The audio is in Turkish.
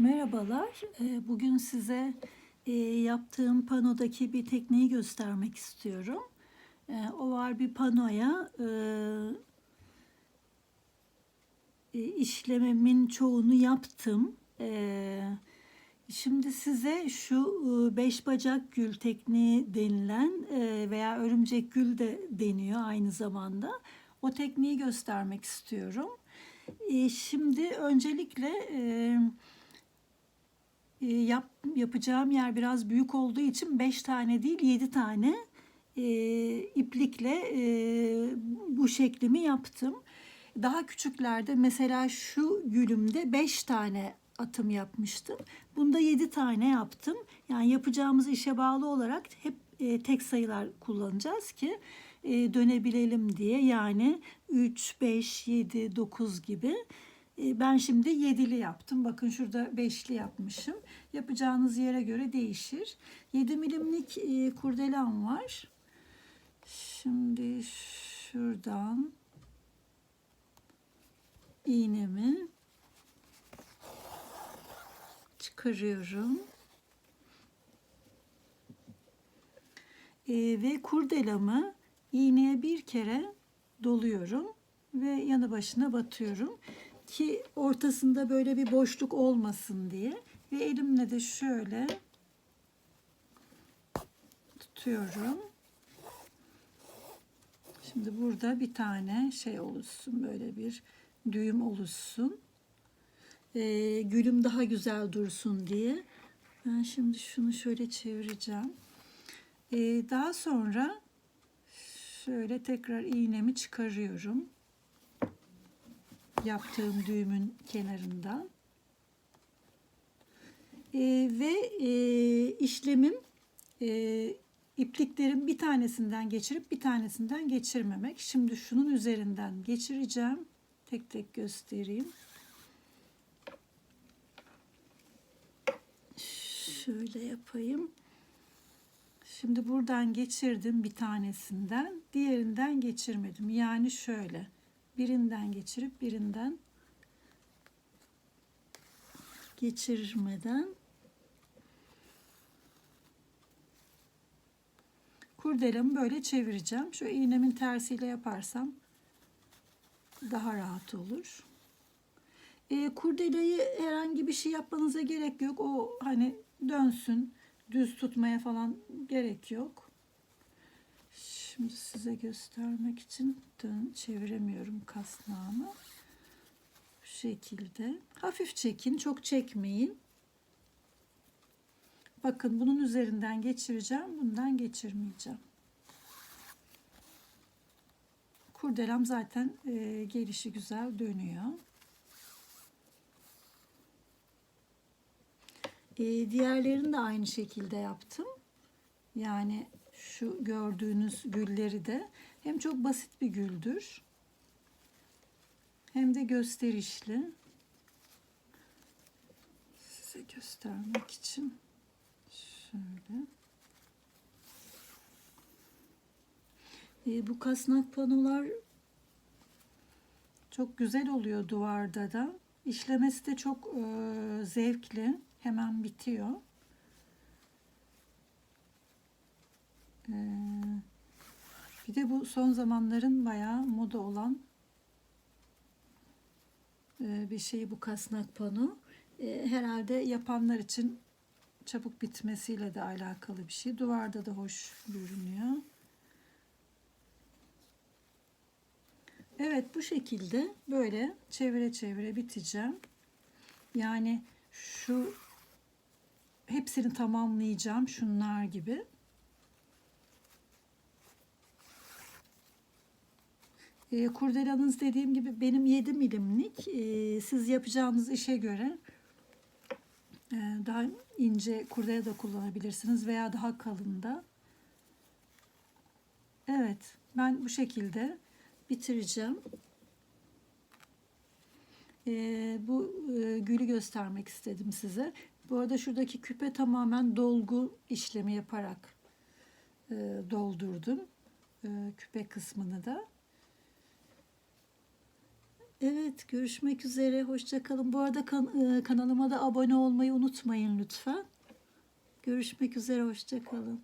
Merhabalar. Ee, Bugün size e, yaptığım panodaki bir tekniği göstermek istiyorum. Ee, O var bir panoya e, e, işlememin çoğunu yaptım. Ee, Şimdi size şu beş bacak gül tekniği denilen veya örümcek gül de deniyor aynı zamanda. O tekniği göstermek istiyorum. Şimdi öncelikle e, yap, yapacağım yer biraz büyük olduğu için 5 tane değil 7 tane e, iplikle e, bu şeklimi yaptım. Daha küçüklerde mesela şu gülümde 5 tane atım yapmıştım. Bunda 7 tane yaptım. Yani yapacağımız işe bağlı olarak hep e, tek sayılar kullanacağız ki e, dönebilelim diye. Yani 3, 5, 7, 9 gibi. E, Ben şimdi yedili yaptım. Bakın şurada beşli yapmışım. Yapacağınız yere göre değişir. 7 milimlik e, kurdelem var. Şimdi şuradan iğnemi çıkarıyorum. E, ve kurdelamı iğneye bir kere doluyorum ve yanı başına batıyorum ki ortasında böyle bir boşluk olmasın diye ve elimle de şöyle tutuyorum. Şimdi burada bir tane şey oluşsun böyle bir düğüm oluşsun. Ee, gülüm daha güzel dursun diye. Ben şimdi şunu şöyle çevireceğim. Ee, daha sonra şöyle tekrar iğnemi çıkarıyorum yaptığım düğümün kenarından. Ee, ve e, işlemim e, ipliklerin bir tanesinden geçirip bir tanesinden geçirmemek. Şimdi şunun üzerinden geçireceğim. Tek tek göstereyim. Şöyle yapayım. Şimdi buradan geçirdim bir tanesinden, diğerinden geçirmedim. Yani şöyle birinden geçirip birinden geçirmeden kurdelamı böyle çevireceğim. Şu iğnemin tersiyle yaparsam daha rahat olur. E, kurdelayı herhangi bir şey yapmanıza gerek yok. O hani dönsün, düz tutmaya falan gerek yok. Şimdi size göstermek için dön çeviremiyorum kasnağımı. Bu şekilde. Hafif çekin, çok çekmeyin. Bakın bunun üzerinden geçireceğim, bundan geçirmeyeceğim. Kurdelem zaten e, gelişi güzel dönüyor. E, diğerlerini de aynı şekilde yaptım. Yani şu gördüğünüz gülleri de hem çok basit bir güldür hem de gösterişli. Size göstermek için şöyle. E, bu kasnak panolar çok güzel oluyor duvarda da. İşlemesi de çok e, zevkli. Hemen bitiyor. Bir de bu son zamanların bayağı moda olan e, bir şey bu kasnak pano. E, herhalde yapanlar için çabuk bitmesiyle de alakalı bir şey. Duvarda da hoş görünüyor. Evet bu şekilde böyle çevire çevire biteceğim. Yani şu hepsini tamamlayacağım şunlar gibi. E, kurdelanız dediğim gibi benim 7 milimlik. E, siz yapacağınız işe göre e, daha ince kurdele da kullanabilirsiniz veya daha kalın da. Evet ben bu şekilde bitireceğim. E, bu e, gülü göstermek istedim size. Bu arada şuradaki küpe tamamen dolgu işlemi yaparak e, doldurdum. E, küpe kısmını da. Evet, görüşmek üzere. Hoşça kalın. Bu arada kan- e, kanalıma da abone olmayı unutmayın lütfen. Görüşmek üzere. Hoşça kalın.